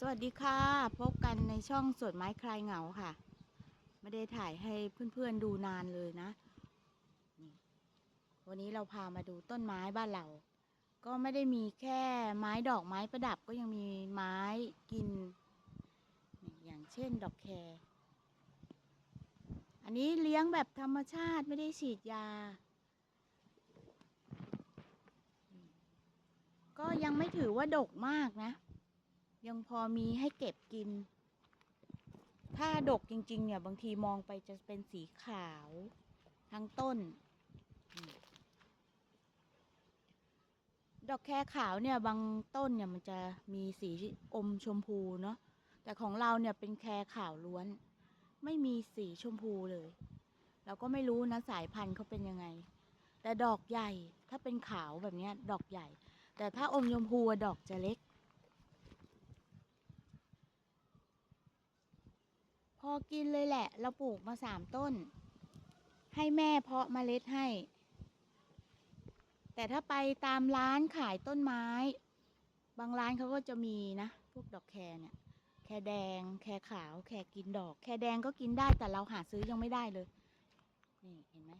สวัสดีค่ะ พบกันในช่องสวนไม้คลายเหงาค่ะ ไม่ได้ถ่ายให้เพื่อนๆดูนานเลยนะ วันนี้เราพามาดูต้นไม้บ้านเรา ก็ไม่ได้มีแค่ไม้ดอกไม้ประดับก็ยังมีไม้กิน อย่างเช่นดอกแครอันนี้เลี้ยงแบบธรรมชาติไม่ได้ฉีดยา ก็ยังไม่ถือว่าดกมากนะ ยังพอมีให้เก็บกิน ถ้าดกจริง ๆ เนี่ย บางทีมองไปจะเป็นสีขาว ทั้งต้น ดอกแครขาวเนี่ย บางต้นเนี่ยมันจะมีสีอมชมพูเนาะแต่ของเราเนี่ยเป็นแครขาวล้วน ไม่มีสีชมพูเลย เราก็ไม่รู้นะสายพันธุ์เขาเป็นยังไง แต่ดอกใหญ่ถ้าเป็นขาวแบบเนี้ยดอกใหญ่ แต่ถ้าอมชมพูดอกจะเล็ก อกินเลยแหละ เราปลูกมาสามต้น ให้แม่เพาะเมล็ดให้ แต่ถ้าไปตามร้านขายต้นไม้ บางร้านเขาก็จะมีนะ พวกดอกแครเนี่ย แครแดง แครขาว แครกินดอก แครแดงก็กินได้แต่เราหาซื้อยังไม่ได้เลย นี่เห็นไหม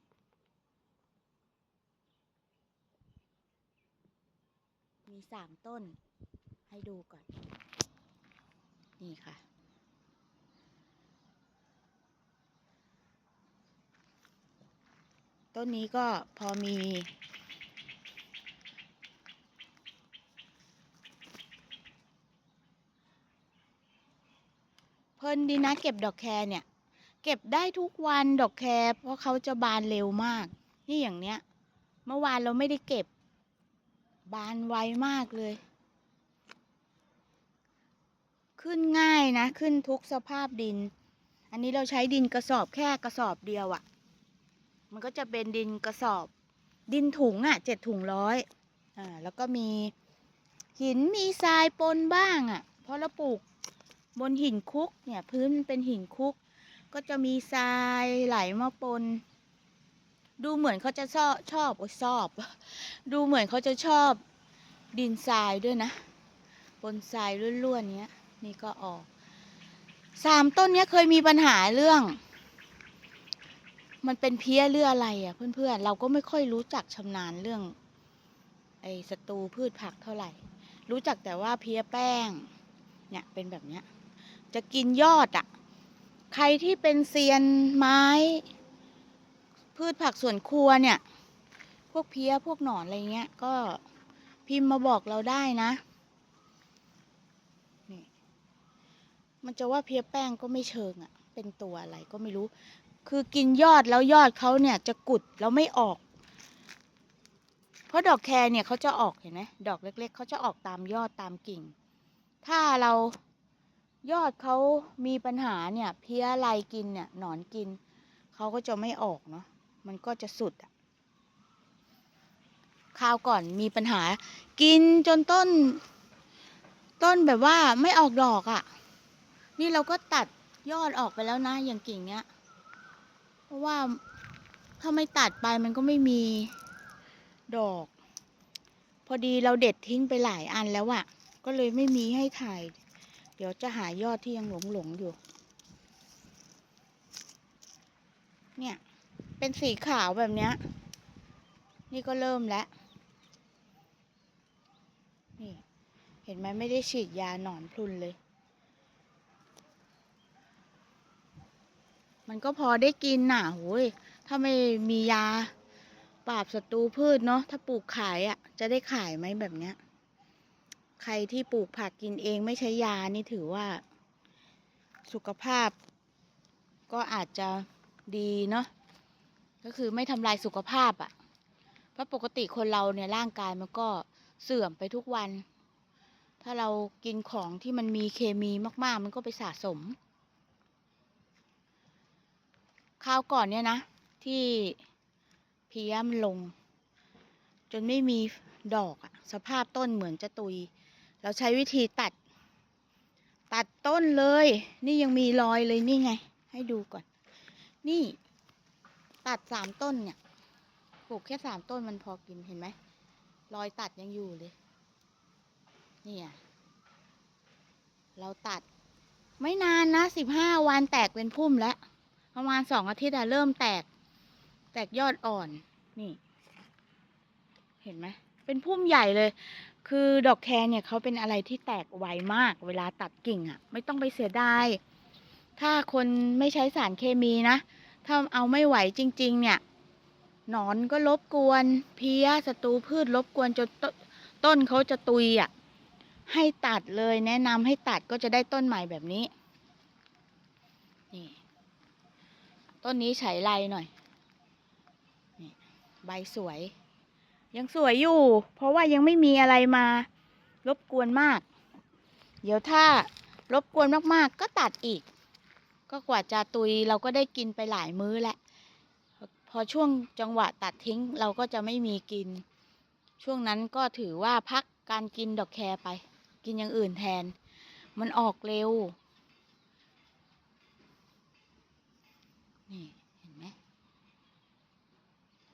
มีสามต้น ให้ดูก่อน นี่ค่ะ ต้นนี้ก็พอมี เพลินดีนะเก็บดอกแครเนี่ย เก็บได้ทุกวันดอกแครเพราะเขาจะบานเร็วมาก นี่อย่างเนี้ย เมื่อวานเราไม่ได้เก็บ บานไวมากเลย ขึ้นง่ายนะ ขึ้นทุกสภาพดิน อันนี้เราใช้ดินกระสอบแค่กระสอบเดียวอะ่ะ มันก็จะเป็นดินกระสอบ ดินถุงอะ่ะเจ็ดถุงร้อยอ่าแล้วก็มีหินมีทรายปนบ้างอะ่ะเพราะเราปลูกบนหินคุกเนี่ยพื้นมันเป็นหินคุก ก็จะมีทรายไหลมาปน ดูเหมือนเขาจะชอบชอบโอ้ยชอบ ดูเหมือนเขาจะชอบดินทรายด้วยนะปนทรายล้วนๆเนี้ยนี่ก็ออกสามต้นเนี้ยเคยมีปัญหาเรื่อง มันเป็นเพี้ยเรื่ออะไรอะ เพื่อนๆ เราก็ไม่ค่อยรู้จักชำนาญเรื่อง ไอ้ศัตรูพืชผักเท่าไหร่ รู้จักแต่ว่าเพี้ยแป้ง เนี่ยเป็นแบบเนี้ย จะกินยอดอะ ใครที่เป็นเซียนไม้ พืชผักสวนครัวเนี่ย พวกเพี้ยพวกหนอนอะไรเงี้ย ก็พิมพ์มาบอกเราได้นะนี่มันจะว่าเพี้ยแป้งก็ไม่เชิงอะ่ะ เป็นตัวอะไรก็ไม่รู้ คือกินยอดแล้วยอดเขาเนี่ยจะกุดแล้วไม่ออก เพราะดอกแครเนี่ยเขาจะออกเห็นไหมดอกเล็ก ๆเขาจะออกตามยอดตามกิ่ง ถ้าเรายอดเขามีปัญหาเนี่ยเพี้ยไรกินเนี่ยหนอนกินเขาก็จะไม่ออกเนาะมันก็จะสุดอะคราวก่อนมีปัญหา กินจนต้น ต้นแบบว่าไม่ออกดอกอะ่ะ นี่เราก็ตัดยอดออกไปแล้วนะอย่างกิ่งเนี้ย เพราะว่าถ้าไม่ตัดไปมันก็ไม่มีดอก พอดีเราเด็ดทิ้งไปหลายอันแล้วอะ่ะก็เลยไม่มีให้ถ่าย เดี๋ยวจะหายอดที่ยังหลงหลงอยู่ เนี่ย เป็นสีขาวแบบเนี้ย นี่ก็เริ่มแล้วนี่ เห็นไหมไม่ได้ฉีดยาหนอนพุนเลย มันก็พอได้กินน่ะโหยถ้าไม่มียาปราบศัตรูพืชเนาะถ้าปลูกขายอะ่ะ จะได้ขายไหมแบบเนี้ย ใครที่ปลูกผักกินเองไม่ใช้ยานี่ถือว่า สุขภาพ ก็อาจจะดีเนาะก็คือไม่ทำลายสุขภาพอะ่ะเพราะปกติคนเราเนี่ยร่างกายมันก็เสื่อมไปทุกวัน ถ้าเรากินของที่มันมีเคมีมาก ๆ มันก็ไปสะสม คราวก่อนเนี่ยนะ ที่เพี้ยมลง จนไม่มีดอกอะสภาพต้นเหมือนจะตุย เราใช้วิธีตัด ตัดต้นเลย นี่ยังมีรอยเลยนี่ไง ให้ดูก่อน นี่ ตัดสามต้นเนี่ยปลูกแค่สามต้นมันพอกินเห็นไหมรอยตัดยังอยู่เลยนี่อะเราตัดไม่นานนะสิบห้าวันแตกเป็นพุ่มแล้ว ประมาณสองอาทิตย์อะเริ่มแตก แตกยอดอ่อนนี่ เห็นไหมเป็นพุ่มใหญ่เลย คือดอกแครเนี่ยเขาเป็นอะไรที่แตกไวมาก เวลาตัดกิ่งอะไม่ต้องไปเสียดายถ้าคนไม่ใช้สารเคมีนะ ถ้าเอาไม่ไหวจริง ๆ เนี่ยหนอนก็รบกวน เพี้ยศัตรูพืชรบกวนจนต้นต้นเขาจะตุยอะ ให้ตัดเลยแนะนำให้ตัดก็จะได้ต้นใหม่แบบนี้ นี่ ต้นนี้ไฉไลหน่อยนี่ใบสวย ยังสวยอยู่ เพราะว่ายังไม่มีอะไรมารบกวนมาก เดี๋ยวถ้ารบกวนมากๆ ก็ตัดอีก ก็กว่าจะตุยเราก็ได้กินไปหลายมื้อแหละ พอช่วงจังหวะตัดทิ้งเราก็จะไม่มีกิน ช่วงนั้นก็ถือว่าพักการกินดอกแครไป กินอย่างอื่นแทน มันออกเร็ว นี่ เห็นไหม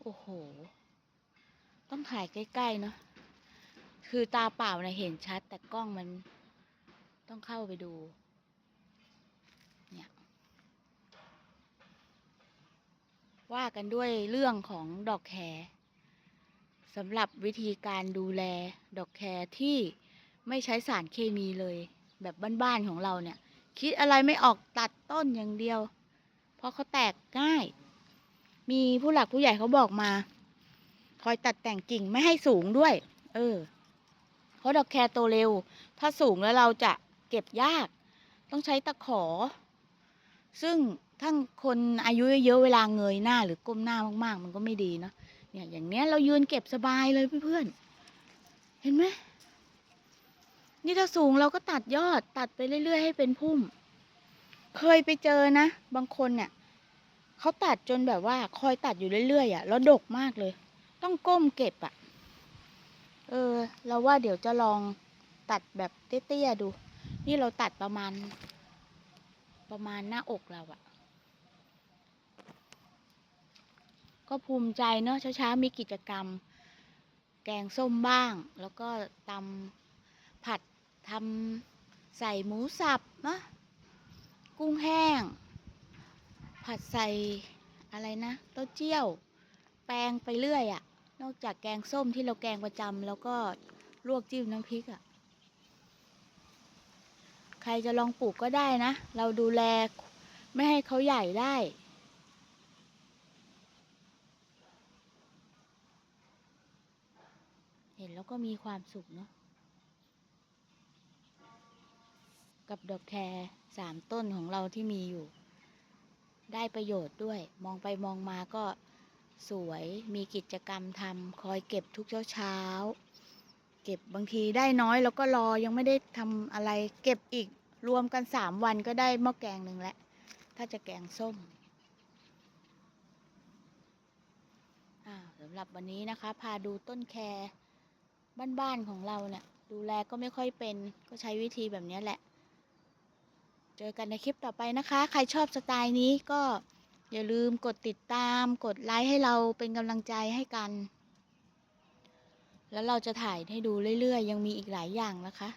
โอ้โห ต้องถ่ายใกล้ๆเนาะ คือตาเปล่านะเห็นชัด แต่กล้องมันต้องเข้าไปดู เนี่ย ว่ากันด้วยเรื่องของดอกแครสำหรับวิธีการดูแลดอกแครที่ไม่ใช้สารเคมีเลย แบบบ้านๆของเราเนี่ย คิดอะไรไม่ออกตัดต้นอย่างเดียว เพราะเขาแตกง่าย มีผู้หลักผู้ใหญ่เขาบอกมา คอยตัดแต่งกิ่งไม่ให้สูงด้วย เออ เพราะดอกแครโตเร็ว ถ้าสูงแล้วเราจะเก็บยาก ต้องใช้ตะขอ ซึ่งทั้งคนอายุเยอะเวลาเงยหน้า หรือก้มหน้ามาก ๆ มันก็ไม่ดีเนาะเนี่ยอย่างเนี้ยเรายืนเก็บสบายเลยเพื่อนๆเห็นไหมนี่ถ้าสูงเราก็ตัดยอดตัดไปเรื่อย ๆ ให้เป็นพุ่ม เคยไปเจอนะ บางคนเนี่ย เขาตัดจนแบบว่าคอยตัดอยู่เรื่อยๆอะแล้วดกมากเลย ต้องก้มเก็บอะ เออ เราว่าเดี๋ยวจะลองตัดแบบเตี้ยๆดู นี่เราตัดประมาณ ประมาณหน้าอกเราอะ ก็ภูมิใจเนอะเช้าๆมีกิจกรรม แกงส้มบ้าง แล้วก็ตำผัดทำใส่หมูสับเนอะกุ้งแห้ง ผัดใส่อะไรนะเต้าเจี้ยว แปลงไปเรื่อยอะนอกจากแกงส้มที่เราแกงประจำแล้วก็ลวกจิ้มน้ำพริกอะใครจะลองปลูกก็ได้นะ เราดูแลไม่ให้เขาใหญ่ได้เห็นแล้วก็มีความสุขเนาะ กับดอกแครสามต้นของเราที่มีอยู่ ได้ประโยชน์ด้วย มองไปมองมาก็สวยมีกิจกรรมทำคอยเก็บทุกเช้าเช้า เก็บบางทีได้น้อยแล้วก็รอยังไม่ได้ทำอะไร เก็บอีกรวมกันสามวันก็ได้หม้อแกงหนึ่งแล้วถ้าจะแกงส้มสำหรับวันนี้นะคะ พาดูต้นแครบ้านๆของเราเนี่ยดูแลก็ไม่ค่อยเป็นก็ใช้วิธีแบบนี้แหละ จอกันในคลิปต่อไปนะคะ ใครชอบสไตล์นี้ก็อย่าลืมกดติดตาม กดไลค์ให้เราเป็นกำลังใจให้กัน แล้วเราจะถ่ายให้ดูเรื่อยๆ ยังมีอีกหลายอย่างนะคะ